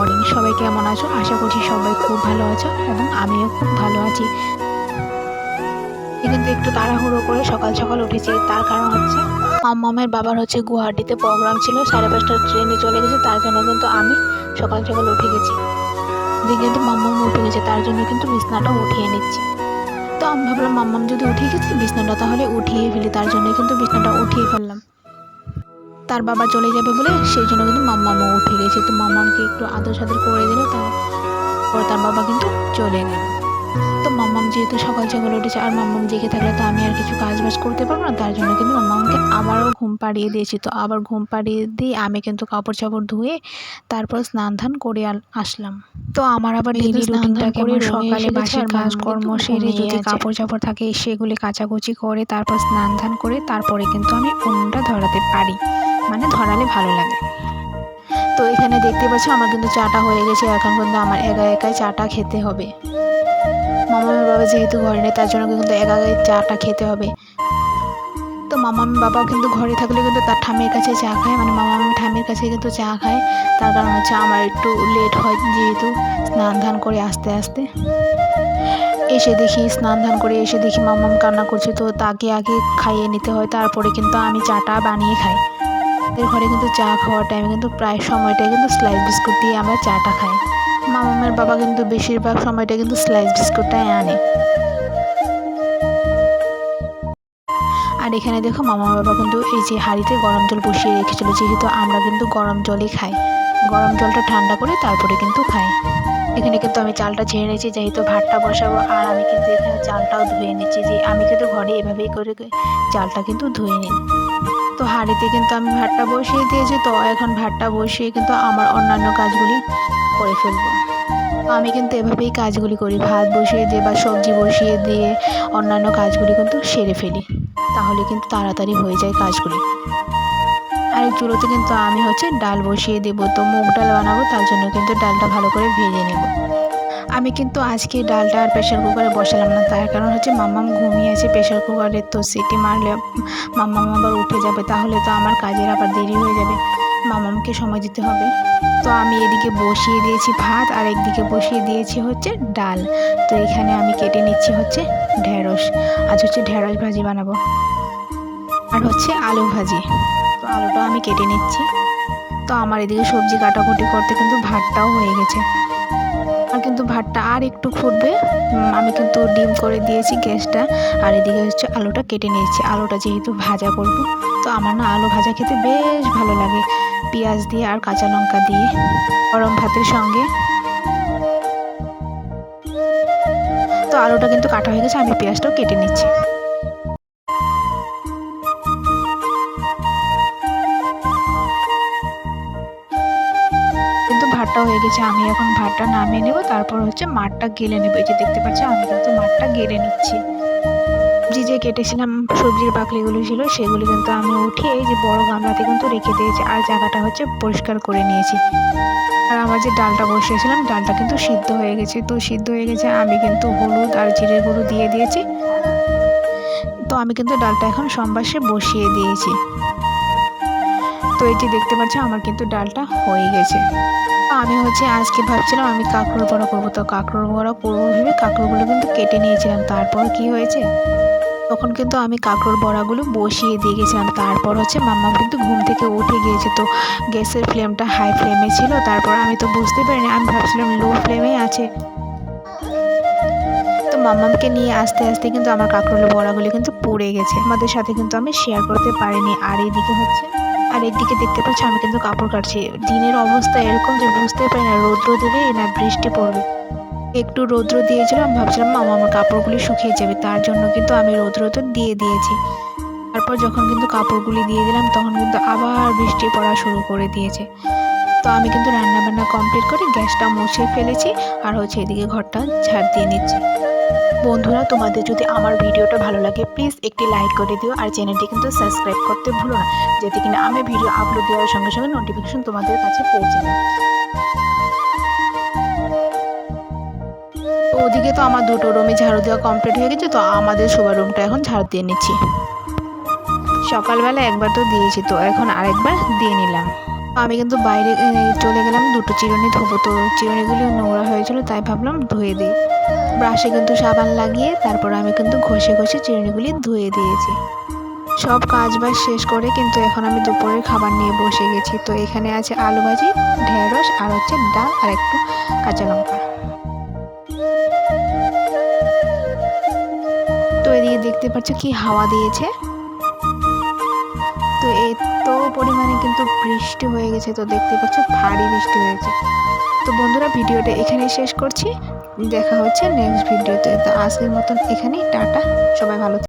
Morning সবাই কেমন আছো? আশা করছি সবাই খুব ভালো আছো এবং আমিও খুব ভালো আছি। কিন্তু একটু তাড়াহুড়ো করে সকাল সকাল উঠেছি। তার কারণ হচ্ছে মামের বাবার হচ্ছে গুয়াহাটিতে প্রোগ্রাম ছিল। সাড়ে পাঁচটার ট্রেনে চলে গেছে। তার জন্য কিন্তু আমি সকাল সকাল উঠে গেছি। দিয়ে কিন্তু মাম্মাম উঠে গেছে। তার জন্য কিন্তু বিছনাটা উঠিয়ে নিচ্ছি। তো আমি ভাবলাম মাম্মাম যদি উঠে গেছে, বিছনাটা তাহলে উঠিয়ে ফেলি। তার জন্য কিন্তু বিছনাটা উঠিয়ে ফেললাম। তার বাবা চলে যাবে বলে সেই জন্য কিন্তু মাম্মামও উঠে গেছে। তো মাম্মামকে একটু আদর সাদর করে দিল, তারপর তার বাবা কিন্তু চলে গেল। তো মাম্মাম যেহেতু সকাল সকাল উঠেছে, আর মাম্মাম জেগে থাকলে তো আমি আর কিছু কাজ বাজ করতে পারব না, তার জন্য কিন্তু মাম্মামকে আবারও ঘুম পাড়িয়ে দিয়েছি। তো আবার ঘুম পাড়িয়ে দিয়ে আমি কিন্তু কাপড় চাপড় ধুয়ে তারপর স্নান ধান করে আসলাম। তো আমার আবার ডেলি রুটিনটা কেমন সকালে বাসি কাজকর্ম সেরে যদি কাপড় চাপড় থাকে সেগুলি কাচাকুচি করে তারপর স্নান ধান করে তারপরে কিন্তু আমি উনুনটা ধরাতে পারি। মানে ধরালে ভালো লাগে। তো এখানে দেখতে পাচ্ছ আমার কিন্তু চাটা হয়ে গেছে। এখন কিন্তু আমার একা একাই চাটা খেতে হবে। মামামের বাবা যেহেতু ঘরে নেই তার জন্য কিন্তু একা একাই চাটা খেতে হবে। মামামি বাবাও কিন্তু ঘরে থাকলে কিন্তু তার ঠামের কাছে চা খায় মানে মামা মামামি ঠামের কাছে কিন্তু চা খায়। তার কারণ হচ্ছে আমার একটু লেট হয় যেহেতু, স্নান ধান করে আস্তে আস্তে। এসে দেখি, স্নান ধান করে এসে দেখি মামাম কান্না করছে, তো তাকে আগে খাইয়ে নিতে হয়, তারপরে কিন্তু আমি চাটা বানিয়ে খাই। আমাদের ঘরে কিন্তু চা খাওয়ার টাইমে কিন্তু প্রায় সময়টাই কিন্তু স্লাইস বিস্কুট দিয়ে আমরা চাটা খাই। মামামের বাবা কিন্তু বেশিরভাগ সময়টা কিন্তু স্লাইস বিস্কুটটাই আনে। আর এখানে দেখো মামা বাবা কিন্তু এই যে হাঁড়িতে গরম জল বসিয়ে রেখেছিল, যেহেতু আমরা কিন্তু গরম জলই খাই। গরম জলটা ঠান্ডা করে তারপরে কিন্তু খাই। এখানে কিন্তু আমি চালটা ঝেড়ে নিয়েছি, যেহেতু ভাতটা বসাবো, আর আমি কিন্তু এখানে চালটাও ধুয়ে নিচ্ছি যে আমি কিন্তু ঘরে এভাবেই করে চালটা কিন্তু ধুয়ে নিই। তো হাঁড়িতে কিন্তু আমি ভাতটা বসিয়ে দিয়েছি, তো এখন ভাতটা বসিয়ে কিন্তু আমার অন্যান্য কাজগুলি করে ফেলব। আমি কিন্তু এভাবেই কাজগুলি করি, ভাত বসিয়ে দিয়ে বা সবজি বসিয়ে দিয়ে অন্যান্য কাজগুলি কিন্তু সেরে ফেলি। তাহলে কিন্তু তাড়াতাড়ি হয়ে যায় কাজগুলি। আর এই চুলোতে কিন্তু আমি হচ্ছে ডাল বসিয়ে দেবো, তো মুগ ডাল বানাবো, তার জন্য কিন্তু ডালটা ভালো করে ভেজে নেব। আমি কিন্তু আজকে ডালটা আর প্রেশার কুকারে বসালাম না, তার কারণ হচ্ছে মাম্মাম ঘুমিয়ে আছে প্রেশার কুকারে, তো সিটি মারলে মাম্মাম আবার উঠে যাবে, তাহলে তো আমার কাজের আবার দেরি হয়ে যাবে। মামামকে সময় দিতে হবে। তো আমি এদিকে বসিয়ে দিয়েছি ভাত আর একদিকে বসিয়ে দিয়েছি হচ্ছে ডাল। তো এখানে আমি কেটে নিচ্ছি হচ্ছে ঢেঁড়স। আজ হচ্ছে ঢেঁড়স ভাজি বানাবো। আর হচ্ছে আলু ভাজি। তো আলুটাও আমি কেটে নিচ্ছি। তো আমার এদিকে সবজি কাটাকুটি করতে কিন্তু ভাতটাও হয়ে গেছে। আর কিন্তু ভাতটা আর একটু ফুটবে। আমি কিন্তু ডিম করে দিয়েছি গ্যাসটা। আর এদিকে হচ্ছে আলুটা কেটে নিয়েছি। আলুটা যেহেতু ভাজা করব, তো আমার না আলু ভাজা খেতে বেশ ভালো লাগে। পেঁয়াজ দিয়ে আর কাঁচা লঙ্কা দিয়ে গরম ভাতের সঙ্গে। তো আলুটা কিন্তু কাটা হয়ে গেছে, আমি পেঁয়াজটাও কেটে নিচ্ছি। ভাতটা হয়ে গেছে, আমি এখন ভাতটা নামিয়ে নেব, তারপর হচ্ছে মাঠটা গেলে নেব। এই যে দেখতে পাচ্ছি, আমি কিন্তু মাঠটা গেলে নিচ্ছি। সবজি যে কেটেছিলাম, সবজির বাকলিগুলো ছিল, সেগুলি কিন্তু আমি উঠিয়ে যে বড় গামলাতে কিন্তু রেখে দিয়েছি। আর জায়গাটা হচ্ছে পরিষ্কার করে নিয়েছি। আর আমার যে ডালটা বসিয়েছিলাম, ডালটা কিন্তু সিদ্ধ হয়ে গেছে। তো সিদ্ধ হয়ে গেছে, আমি কিন্তু হলুদ আর জিরে গুঁড়ো দিয়ে দিয়েছি। তো আমি কিন্তু ডালটা এখন সম্বাসে বসিয়ে দিয়েছি। তো এটি দেখতে পাচ্ছ, আমার কিন্তু ডালটা হয়ে গেছে। তো আমি হচ্ছে আজকে ভাবছিলাম আমি কাঁকড়োর বড়া করব। তো কাঁকড়োর বড়া করব ভেবে কাঁকড়োগুলো কিন্তু কেটে নিয়েছিলাম। তারপর কি হয়েছে? তখন কিন্তু আমি কাঁকড়োর বড়াগুলো বসিয়ে দিয়ে গেছিলাম। তারপর হচ্ছে মাম্মা কিন্তু ঘুম থেকে উঠে গিয়েছে। তো গ্যাসের ফ্লেমটা হাই ফ্লেমে ছিল। তারপর আমি তো বুঝতে পারিনি, আমি ভাবছিলাম লো ফ্লেমেই আছে। তো মাম্মামকে নিয়ে আস্তে আস্তে কিন্তু আমার কাঁকড়োর বড়াগুলো কিন্তু পড়ে গেছে। আমাদের সাথে কিন্তু আমি শেয়ার করতে পারিনি। আর এইদিকে হচ্ছে আর এদিকে দেখতে পাচ্ছি, আমি কিন্তু কাপড় কাটছি। দিনের অবস্থা এরকম যে বুঝতে পারি না, রৌদ্র দেবে না বৃষ্টি পড়বে। একটু রৌদ্র দিয়েছিলাম, ভাবছিলাম, মামা, আমার কাপড়গুলি শুকিয়ে যাবে। তার জন্য কিন্তু আমি রৌদ্র তো দিয়ে দিয়েছি। তারপর যখন কিন্তু কাপড়গুলি দিয়ে দিলাম, তখন কিন্তু আবার বৃষ্টি পড়া শুরু করে দিয়েছে। তো আমি কিন্তু রান্না বান্না কমপ্লিট করে গ্যাসটা মুছে ফেলেছি, আর হচ্ছে এদিকে ঘরটা ঝাড় দিয়ে নিচ্ছি। বন্ধুরা, তোমাদের যদি আমার ভিডিওটা ভালো লাগে প্লিজ একটি লাইক করে দিও আর চ্যানেলটি কিন্তু সাবস্ক্রাইব করতে ভুলো না, যাতে কিনা আমি ভিডিও আপলোড দেওয়ার সঙ্গে সঙ্গে নোটিফিকেশন তোমাদের কাছে পৌঁছে যায়। ওদিকে তো আমার দুটো রুমে ঝাড়ু দেওয়া কমপ্লিট হয়ে গেছে, তো আমাদের শোবার রুমটা এখন ঝাড়ু দিয়ে নিচ্ছি। সকালবেলা একবার তো দিয়েছি, তো এখন আরেকবার দিয়ে নিলাম। আমি কিন্তু বাইরে চলে গেলাম, দুটো চিরুনি ধোবো, তো চিরুনিগুলি নোংরা হয়েছিল, তাই ভাবলাম ধুয়ে দিই। ব্রাশে কিন্তু সাবান লাগিয়ে তারপর আমি কিন্তু ঘষে ঘষে চিরুনিগুলি ধুয়ে দিয়েছি। সব কাজ বাজ শেষ করে কিন্তু এখন আমি দুপুরের খাবার নিয়ে বসে গেছি। তো এখানে আছে আলু ভাজি, ঢেঁড়স আর হচ্ছে ডাল আর একটু কাঁচা লঙ্কা। তো এদিকে দেখতে পাচ্ছ কি হাওয়া দিয়েছে। তো এত পরিমাণে কিন্তু বৃষ্টি হয়ে গেছে, তো দেখতে পাচ্ছ ভারী বৃষ্টি হয়েছে। তো বন্ধুরা, ভিডিওটা এখানেই শেষ করছি। দেখা হচ্ছে নেক্সট ভিডিওতে তো আজকের মতন এখানেই টাটা সবাই ভালো।